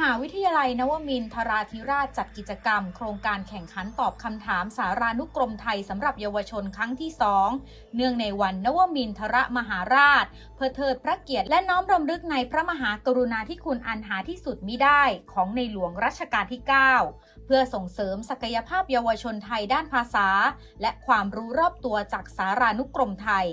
หาวิทยาลัยนวมินทราธิราชจัดกิจกรรม โครงการแข่งขันตอบคำถามสารานุกรมไทยสำหรับเยาวชนครั้งที่2เนื่องในวันนวมินทรมหาราช เพื่อเทิดพระเกียรติและน้อมรำลึกในพระมหากรุณาธิคุณอันหาที่สุดมิได้ของในหลวงรัชกาลที่ 9 เพื่อส่งเสริมศักยภาพเยาวชนไทยด้านภาษา และความรู้รอบตัวจากสารานุกรมไทย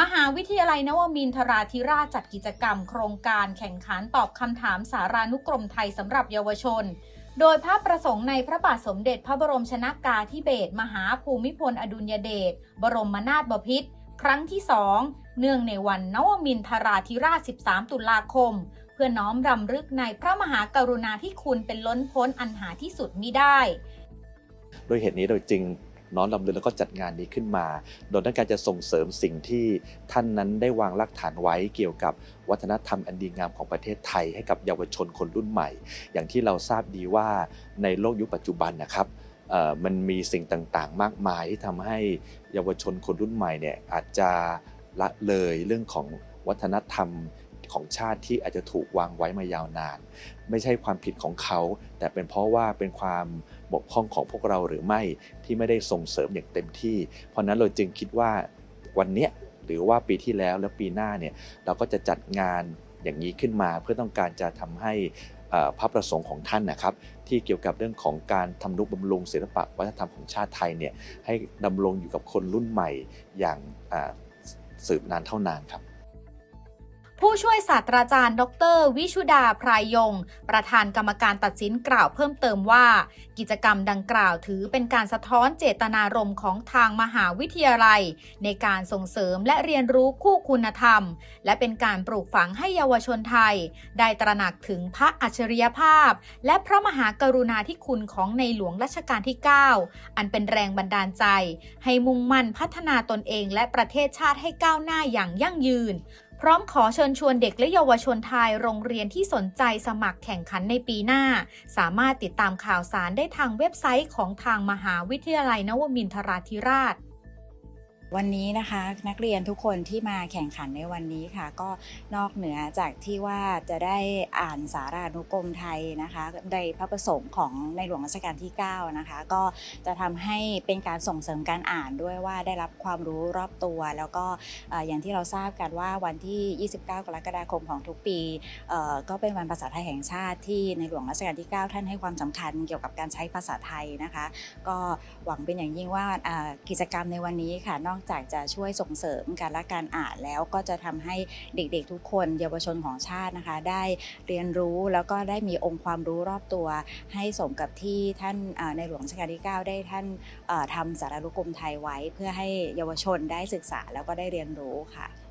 มหาวิทยาลัยนวมินทราธิราชจัดกิจกรรม โครงการแข่งขันตอบคำถามสารานุกรมไทยสำหรับเยาวชน โดยพระประสงค์ในพระบาทสมเด็จพระบรมชนากาธิเบศรมหาภูมิพลอดุลยเดชบรมนาถบพิตรครั้งที่สองเนื่องในวันนวมินทราธิราช 13 ตุลาคม เพื่อน้อมรำลึกในพระมหากรุณาธิคุณเป็นล้นพ้นอันหาที่สุดมิได้ด้วยเหตุนี้โดยจึง น้อมรำลึกแล้วก็จัดงานนี้ขึ้นมา โดยต้องการจะส่งเสริมสิ่งที่ท่านนั้นได้วางรากฐานไว้เกี่ยวกับวัฒนธรรมอันดีงามของประเทศไทยให้กับเยาวชนคนรุ่นใหม่ อย่างที่เราทราบดีว่าในโลกยุคปัจจุบันนะครับมันมีสิ่งต่างๆ มากมายที่ทำให้เยาวชนคนรุ่นใหม่เนี่ยอาจจะละเลยเรื่องของวัฒนธรรมของชาติที่อาจจะถูกวางไว้มายาวนาน ไม่ใช่ความผิดของเขา แต่เป็นเพราะว่าเป็นความ บกพร่องของพวกเราหรือไม่ที่ไม่ได้ส่งเสริมอย่างเต็มที่ เพราะนั้นเราจึงคิดว่าวันเนี้ยหรือว่าปีที่แล้วและปีหน้าเนี่ยเราก็จะจัดงานอย่างนี้ขึ้นมา เพื่อต้องการจะทำให้พระประสงค์ของท่านนะครับ ที่เกี่ยวกับเรื่องของการทำนุบำรุงศิลปะวัฒนธรรมของชาติไทยเนี่ยให้ดำรงอยู่กับคนรุ่นใหม่อย่างสืบนานเท่านานครับ ผู้ช่วยศาสตราจารย์ ดร วิชุดาพรายยง ประธานกรรมการตัดสินกล่าวเพิ่มเติมว่า กิจกรรมดังกล่าวถือเป็นการสะท้อนเจตนารมณ์ของทางมหาวิทยาลัย ในการส่งเสริมและเรียนรู้คู่คุณธรรม และเป็นการปลูกฝังให้เยาวชนไทย ได้ตระหนักถึงพระอัจฉริยภาพ และพระมหากรุณาธิคุณของในหลวงรัชกาลที่ 9 อันเป็นแรงบันดาลใจ ให้มุ่งมั่นพัฒนาตนเองและประเทศชาติให้ก้าวหน้าอย่างยั่งยืน พร้อมขอเชิญชวนเด็กและเยาวชนไทยโรงเรียนที่สนใจสมัครแข่งขันในปีหน้า สามารถติดตามข่าวสารได้ทางเว็บไซต์ของทางมหาวิทยาลัยนวมินทราธิราช วันนี้นะคะนักเรียนทุกคนที่มาแข่งขันในวันนี้ค่ะ ก็นอกเหนือจากที่ว่าจะได้อ่านสารานุกรมไทยนะคะในพระประสงค์ของในหลวงรัชกาลที่ 9 นะคะ ก็จะทำให้เป็นการส่งเสริมการอ่านด้วยว่าได้รับความรู้รอบตัว แล้วก็อย่างที่เราทราบกันว่าวันที่ 29 กรกฎาคมของทุกปีก็เป็นวันภาษาไทยแห่งชาติที่ในหลวงรัชกาลที่ 9 ท่านให้ความสำคัญเกี่ยวกับการใช้ภาษาไทยนะคะ ก็หวังเป็นอย่างยิ่งว่าอ่ากิจกรรมในวันนี้ค่ะนอกจากจะช่วยส่งเสริมการละการอ่านแล้วก็จะทำให้เด็กๆทุกคน เยาวชนของชาตินะคะ ได้เรียนรู้แล้วก็ได้มีองค์ความรู้รอบตัว ให้สมกับที่ท่านในหลวงรัชกาลที่ 9 ได้ท่านเอ่อทำสารานุกรมไทยไว้ เพื่อให้เยาวชนได้ศึกษาแล้วก็ได้เรียนรู้ค่ะ